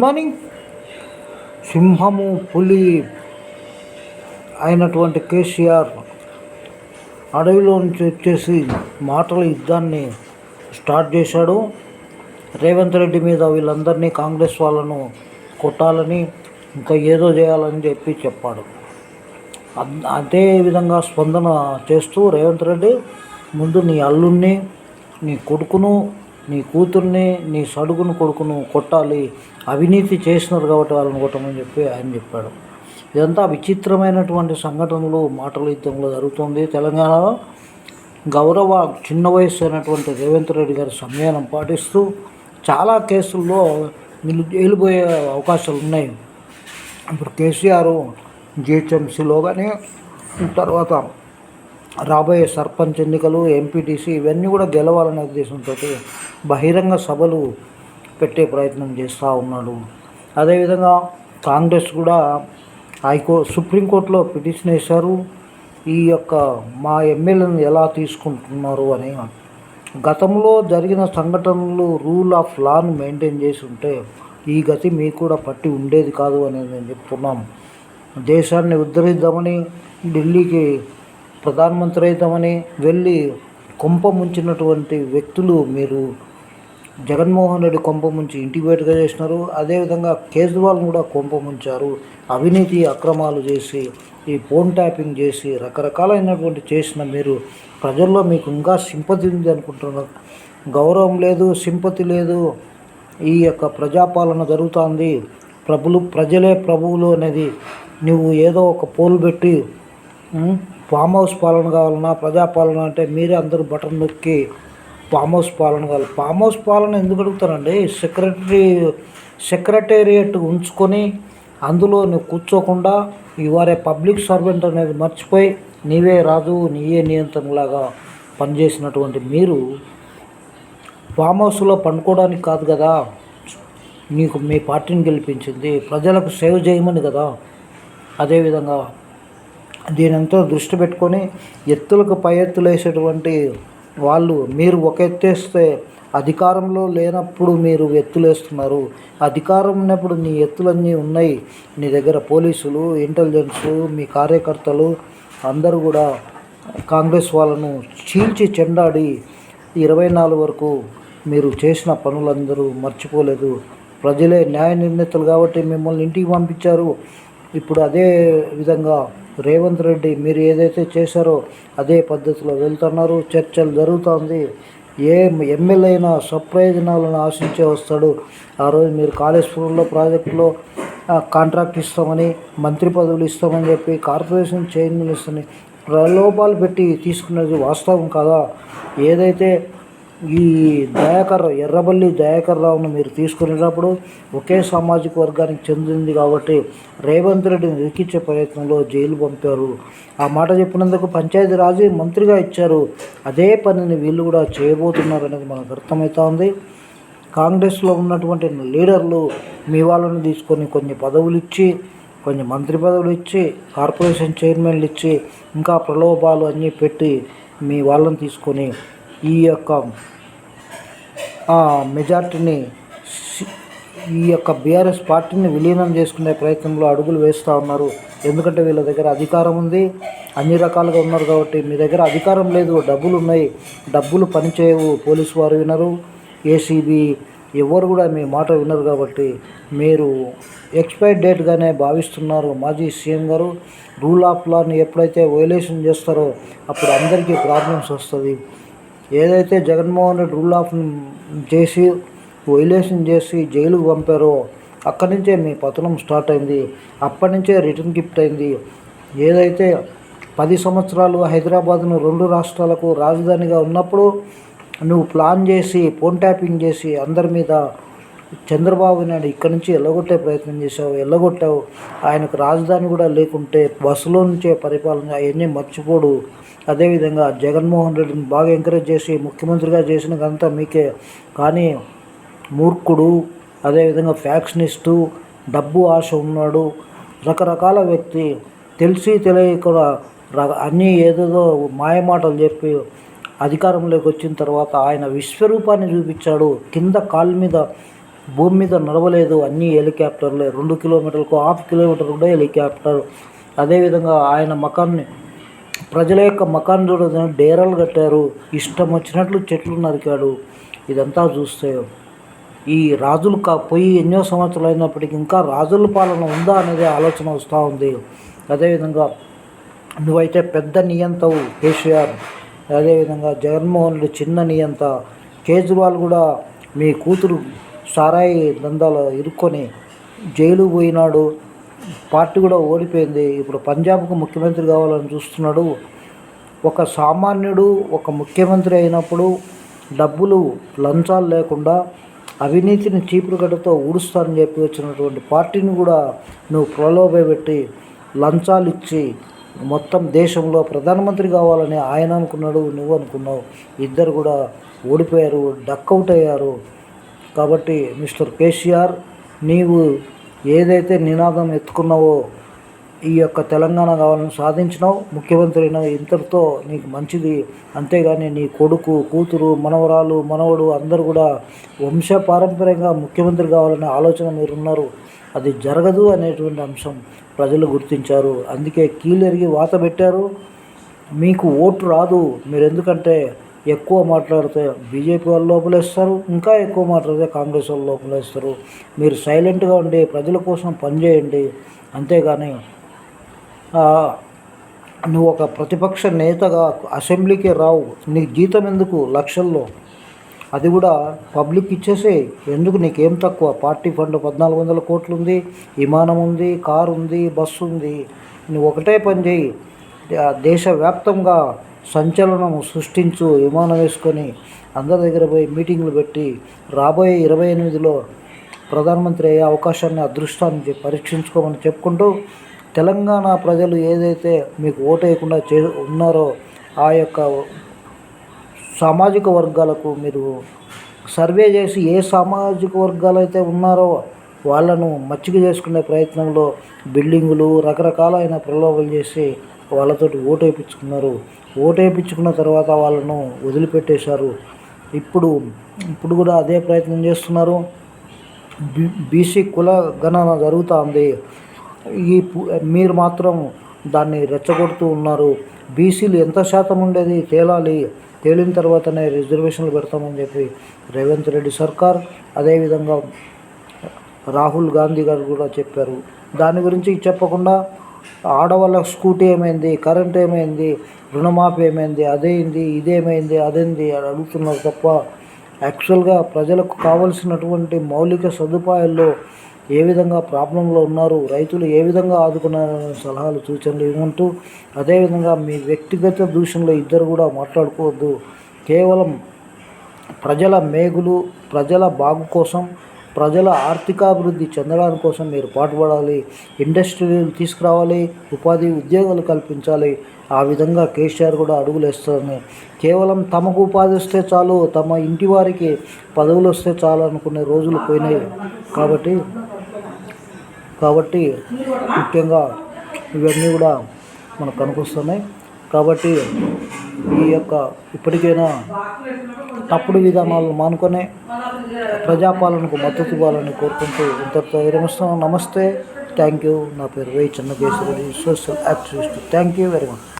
Morning సింహము పులి అయినటువంటి కేసీఆర్ అడవిలో నుంచి వచ్చేసి మాటల యుద్ధాన్ని స్టార్ట్ చేశాడు. రేవంత్ రెడ్డి మీద వీళ్ళందరినీ కాంగ్రెస్ వాళ్ళను కొట్టాలని ఇంకా ఏదో చేయాలని చెప్పి చెప్పాడు. అదే విధంగా స్పందన చేస్తూ రేవంత్ రెడ్డి ముందు నీ అల్లుణ్ణి నీ కొడుకును నీ కూతుర్ని నీ సడుగును కొడుకును కొట్టాలి అవినీతి చేసినారు కాబట్టి వాళ్ళని కొట్టమని చెప్పి ఆయన చెప్పాడు. ఇదంతా విచిత్రమైనటువంటి సంఘటనలు మాటల యుద్ధంలో జరుగుతుంది. తెలంగాణలో గౌరవ చిన్న వయసు అయినటువంటి రేవంత్ రెడ్డి గారి సంయమనం పాటిస్తూ చాలా కేసుల్లో వీళ్ళు అవకాశాలు ఉన్నాయి. ఇప్పుడు కేసీఆర్ జిహెచ్ఎంసీలో కానీ తర్వాత రాబోయే సర్పంచ్ ఎన్నికలు ఎంపీటీసీ ఇవన్నీ కూడా గెలవాలనే ఉద్దేశంతో బహిరంగ సభలు పెట్టే ప్రయత్నం చేస్తూ ఉన్నాడు. అదేవిధంగా కాంగ్రెస్ కూడా హైకో సుప్రీంకోర్టులో పిటిషన్ వేశారు. ఈ యొక్క మా ఎమ్మెల్యేలను ఎలా తీసుకుంటున్నారు అని. గతంలో జరిగిన సంఘటనలు రూల్ ఆఫ్ లాను మెయింటైన్ చేసి ఉంటే ఈ గతి మీకు కూడా పట్టి ఉండేది కాదు అనేది నేను చెప్తున్నాం. దేశాన్ని ఉద్ధరిద్దామని ఢిల్లీకి ప్రధానమంత్రి అవుతామని వెళ్ళి కొంప ముంచినటువంటి వ్యక్తులు మీరు జగన్మోహన్ రెడ్డి కొంప ముంచి ఇంటికి బయటగా చేసినారు. అదేవిధంగా కేజ్రీవాల్ కూడా కొంప ముంచారు. అవినీతి అక్రమాలు చేసి ఈ ఫోన్ ట్యాపింగ్ చేసి రకరకాలైనటువంటి చేసిన మీరు ప్రజల్లో మీకు ఇంకా సింపతి ఉంది అనుకుంటున్నారు గౌరవం లేదు సింపతి లేదు. ఈ యొక్క ప్రజాపాలన జరుగుతుంది. ప్రభులు ప్రజలే ప్రభువులు అనేది నువ్వు ఏదో ఒక పోల్ పెట్టి ఫామ్ హౌస్ పాలన కావాలన్నా ప్రజాపాలన అంటే మీరే అందరూ బటన్ నొక్కి ఫామ్ హౌస్ పాలన కావాలి. ఫామ్ హౌస్ పాలన ఎందుకు అడుగుతారండి సెక్రటరీ సెక్రటేరియట్ ఉంచుకొని అందులో నువ్వు కూర్చోకుండా ఇవారే పబ్లిక్ సర్వెంట్ అనేది మర్చిపోయి నీవే రాజు నీయే నియంత్రణలాగా పనిచేసినటువంటి మీరు ఫామ్ హౌస్లో పండుకోవడానికి కాదు కదా. నీకు మీ పార్టీని గెలిపించింది ప్రజలకు సేవ్ చేయమని కదా. అదేవిధంగా దీనంతా దృష్టి పెట్టుకొని ఎత్తులకు పై ఎత్తులు వేసేటువంటి వాళ్ళు మీరు ఒక ఎత్తేస్తే అధికారంలో లేనప్పుడు మీరు ఎత్తులేస్తున్నారు. అధికారం ఉన్నప్పుడు నీ ఎత్తులన్నీ ఉన్నాయి. నీ దగ్గర పోలీసులు ఇంటెలిజెన్స్ మీ కార్యకర్తలు అందరూ కూడా కాంగ్రెస్ వాళ్ళను చీల్చి చెండాడి ఇరవై నాలుగు వరకు మీరు చేసిన పనులందరూ మర్చిపోలేదు. ప్రజలే న్యాయ నిర్ణేతలు కాబట్టి మిమ్మల్ని ఇంటికి పంపించారు. ఇప్పుడు అదే విధంగా రేవంత్ రెడ్డి మీరు ఏదైతే చేశారో అదే పద్ధతిలో వెళ్తున్నారు. చర్చలు జరుగుతుంది. ఏ ఎమ్మెల్యే అయినా సప్రయోజనాలను ఆశించే వస్తాడు. ఆ రోజు మీరు కాళేశ్వరంలో ప్రాజెక్టులో కాంట్రాక్ట్ ఇస్తామని మంత్రి పదవులు ఇస్తామని చెప్పి కార్పొరేషన్ చైర్మన్ ఇస్తామని ప్రలోభాలు పెట్టి తీసుకున్నది వాస్తవం కాదా? ఏదైతే ఈ దయాకర్ ఎర్రబల్లి దయాకర్ రావును మీరు తీసుకునేటప్పుడు ఒకే సామాజిక వర్గానికి చెందింది కాబట్టి రేవంత్ రెడ్డిని ఇరికించే ప్రయత్నంలో జైలు పంపారు. ఆ మాట చెప్పినందుకు పంచాయతీ రాజు మంత్రిగా ఇచ్చారు. అదే పనిని వీళ్ళు కూడా చేయబోతున్నారు అనేది మనకు అర్థమవుతా ఉంది కాంగ్రెస్లో ఉన్నటువంటి లీడర్లు మీ వాళ్ళని తీసుకొని కొన్ని పదవులు ఇచ్చి కొన్ని మంత్రి పదవులు ఇచ్చి కార్పొరేషన్ చైర్మన్లు ఇచ్చి ఇంకా ప్రలోభాలు అన్నీ పెట్టి మీ వాళ్ళని తీసుకొని ఈ యొక్క మెజార్టీని ఈ యొక్క బీఆర్ఎస్ పార్టీని విలీనం చేసుకునే ప్రయత్నంలో అడుగులు వేస్తూ ఉన్నారు. ఎందుకంటే వీళ్ళ దగ్గర అధికారం ఉంది. అన్ని రకాలుగా ఉన్నారు కాబట్టి మీ దగ్గర అధికారం లేదు. డబ్బులు ఉన్నాయి డబ్బులు పనిచేయవు పోలీసు వారు వినరు. ఏసీబీ ఎవరు కూడా మీ మాట వినరు కాబట్టి మీరు ఎక్స్పైర్ డేట్గానే భావిస్తున్నారు. మాజీ సీఎం గారు రూల్ ఆఫ్ లాని ఎప్పుడైతే వైలేషన్ చేస్తారో అప్పుడు అందరికీ ప్రాబ్లమ్స్ వస్తుంది. ఏదైతే జగన్మోహన్ రెడ్డి రూల్ ఆఫ్ చేసి వైలేషన్ చేసి జైలుకు పంపారో అక్కడి నుంచే మీ పతనం స్టార్ట్ అయింది. అప్పటి నుంచే రిటర్న్ గిఫ్ట్ అయింది. ఏదైతే పది సంవత్సరాలు హైదరాబాద్ను రెండు రాష్ట్రాలకు రాజధానిగా ఉన్నప్పుడు నువ్వు ప్లాన్ చేసి ఫోన్ ట్యాపింగ్ చేసి అందరి మీద చంద్రబాబు నాయుడు ఇక్కడి నుంచి ఎల్లగొట్టే ప్రయత్నం చేశావు ఎల్లగొట్టావు. ఆయనకు రాజధాని కూడా లేకుంటే బస్సులో నుంచే పరిపాలన అవన్నీ మర్చిపోడు. అదేవిధంగా జగన్మోహన్ రెడ్డిని బాగా ఎంకరేజ్ చేసి ముఖ్యమంత్రిగా చేసిన ఘనత మీకే. కానీ మూర్ఖుడు అదేవిధంగా ఫ్యాక్షనిస్టు డబ్బు ఆశ ఉన్నాడు. రకరకాల వ్యక్తి తెలిసి తెలియకుండా ర- అన్నీ ఏదేదో మాయమాటలు చెప్పి అధికారంలోకి వచ్చిన తర్వాత ఆయన విశ్వరూపాన్ని చూపించాడు. కింద కాళ్ళ మీద భూమి మీద నడవలేదు. అన్ని హెలికాప్టర్లే. రెండు కిలోమీటర్లకు హాఫ్ కిలోమీటర్ కూడా హెలికాప్టర్. అదేవిధంగా ఆయన మకాన్ని ప్రజల యొక్క మకాన్ చూడదని డేరాలు కట్టారు. ఇష్టం వచ్చినట్లు చెట్లు నరికాడు. ఇదంతా చూస్తే ఈ రాజులు కా పోయి ఎన్నో సంవత్సరాలు అయినప్పటికీ ఇంకా రాజుల పాలన ఉందా అనేది ఆలోచన వస్తూ ఉంది. అదేవిధంగా నువ్వైతే పెద్ద నియంతవు కేసీఆర్. అదేవిధంగా జగన్మోహన్ రెడ్డి చిన్న నియంత. కేజ్రీవాల్ కూడా మీ కూతురు సారాయి దందాలో ఇరుక్కొని జైలు పోయినాడు. పార్టీ కూడా ఓడిపోయింది. ఇప్పుడు పంజాబ్కు ముఖ్యమంత్రి కావాలని చూస్తున్నాడు. ఒక సామాన్యుడు ఒక ముఖ్యమంత్రి అయినప్పుడు డబ్బులు లంచాలు లేకుండా అవినీతిని చీపులు గడ్డతో ఊడుస్తానని చెప్పి వచ్చినటువంటి పార్టీని కూడా నువ్వు ప్రలోభపెట్టి లంచాలు ఇచ్చి మొత్తం దేశంలో ప్రధానమంత్రి కావాలని ఆయన అనుకున్నాడు నువ్వు అనుకున్నావు. ఇద్దరు కూడా ఓడిపోయారు డక్అవుట్ అయ్యారు. కాబట్టి మిస్టర్ కేసీఆర్ నీవు ఏదైతే నినాదం ఎత్తుకున్నావో ఈ యొక్క తెలంగాణ కావాలని సాధించినావు ముఖ్యమంత్రి అయిన ఇంతటితో నీకు మంచిది. అంతేగాని నీ కొడుకు కూతురు మనవరాలు మనవడు అందరూ కూడా వంశ పారంపర్యంగా ముఖ్యమంత్రి కావాలనే ఆలోచన మీరున్నారు. అది జరగదు అనేటువంటి అంశం ప్రజలు గుర్తించారు. అందుకే కీలెరిగి వాత పెట్టారు. మీకు ఓటు రాదు. మీరు ఎందుకంటే ఎక్కువ మాట్లాడితే బీజేపీ వాళ్ళు లోపలేస్తారు ఇంకా ఎక్కువ మాట్లాడితే కాంగ్రెస్ వాళ్ళు లోపలేస్తారు. మీరు సైలెంట్గా ఉండి ప్రజల కోసం పనిచేయండి అంతేగాని నువ్వు ఒక ప్రతిపక్ష నేతగా అసెంబ్లీకి రావు. నీకు జీతం ఎందుకు లక్షల్లో? అది కూడా పబ్లిక్ ఇచ్చేసే. ఎందుకు నీకేం తక్కువ? పార్టీ ఫండ్ పద్నాలుగు వందల కోట్లు ఉంది విమానం ఉంది కారు ఉంది బస్సు ఉంది. నువ్వు ఒకటే పని చేయి. దేశవ్యాప్తంగా సంచలనం సృష్టించు విమానం వేసుకొని అందరి దగ్గర పోయి మీటింగ్లు పెట్టి రాబోయే ఇరవై ఎనిమిదిలో ప్రధానమంత్రి అయ్యే అవకాశాన్ని అదృష్టాన్ని పరీక్షించుకోమని చెప్పుకుంటూ తెలంగాణ ప్రజలు ఏదైతే మీకు ఓటేయకుండా చే ఉన్నారో ఆ యొక్క సామాజిక వర్గాలకు మీరు సర్వే చేసి ఏ సామాజిక వర్గాలు అయితే ఉన్నారో వాళ్ళను మచ్చిక చేసుకునే ప్రయత్నంలో బిల్డింగులు రకరకాలైన ప్రలోభాలు చేసి వాళ్ళతోటి ఓటు వేయించుకున్నారు ఓటేపించుకున్న తర్వాత వాళ్ళను వదిలిపెట్టేశారు. ఇప్పుడు ఇప్పుడు కూడా అదే ప్రయత్నం చేస్తున్నారు. బీ బీసీ కుల గణన జరుగుతుంది. ఈ మీరు మాత్రం దాన్ని రెచ్చగొడుతూ ఉన్నారు. బీసీలు ఎంత శాతం ఉండేది తేలాలి. తేలిన తర్వాతనే రిజర్వేషన్లు పెడతామని చెప్పి రేవంత్ రెడ్డి సర్కార్ అదేవిధంగా రాహుల్ గాంధీ గారు కూడా చెప్పారు. దాని గురించి చెప్పకుండా ఆడవాళ్ళ స్కూటీ ఏమైంది కరెంట్ ఏమైంది రుణమాఫీ ఏమైంది అదేంది ఇదేమైంది అదేంది అని అడుగుతున్నారు తప్ప యాక్చువల్గా ప్రజలకు కావలసినటువంటి మౌలిక సదుపాయాల్లో ఏ విధంగా ప్రాబ్లంలో ఉన్నారు రైతులు ఏ విధంగా ఆదుకున్నారనే సలహాలు సూచనలు ఇవ్వమంటూ అదేవిధంగా మీ వ్యక్తిగత దూషణలో ఇద్దరు కూడా మాట్లాడుకోవద్దు. కేవలం ప్రజల మేగులు ప్రజల బాగు కోసం ప్రజల ఆర్థికాభివృద్ధి చెందడానికి కోసం మీరు పాటుపడాలి. ఇండస్ట్రీలు తీసుకురావాలి. ఉపాధి ఉద్యోగాలు కల్పించాలి. ఆ విధంగా కేసీఆర్ కూడా అడుగులు వేస్తారని కేవలం తమకు ఉపాధి వస్తే చాలు తమ ఇంటి వారికి పదవులు వస్తే చాలు అనుకునే రోజులు పోయినాయి. కాబట్టి కాబట్టి ముఖ్యంగా ఇవన్నీ కూడా మనకు కనిపిస్తున్నాయి. కాబట్టి ఈ యొక్క ఇప్పటికైనా తప్పుడు విధానాలను మానుకొని ప్రజాపాలనకు మద్దతు ఇవ్వాలని కోరుకుంటూ ఇంతటితో విరమిస్తాం నమస్తే. Thank you. నా పేరు Y. Chennakeshwari. Social activist. Thank you very much.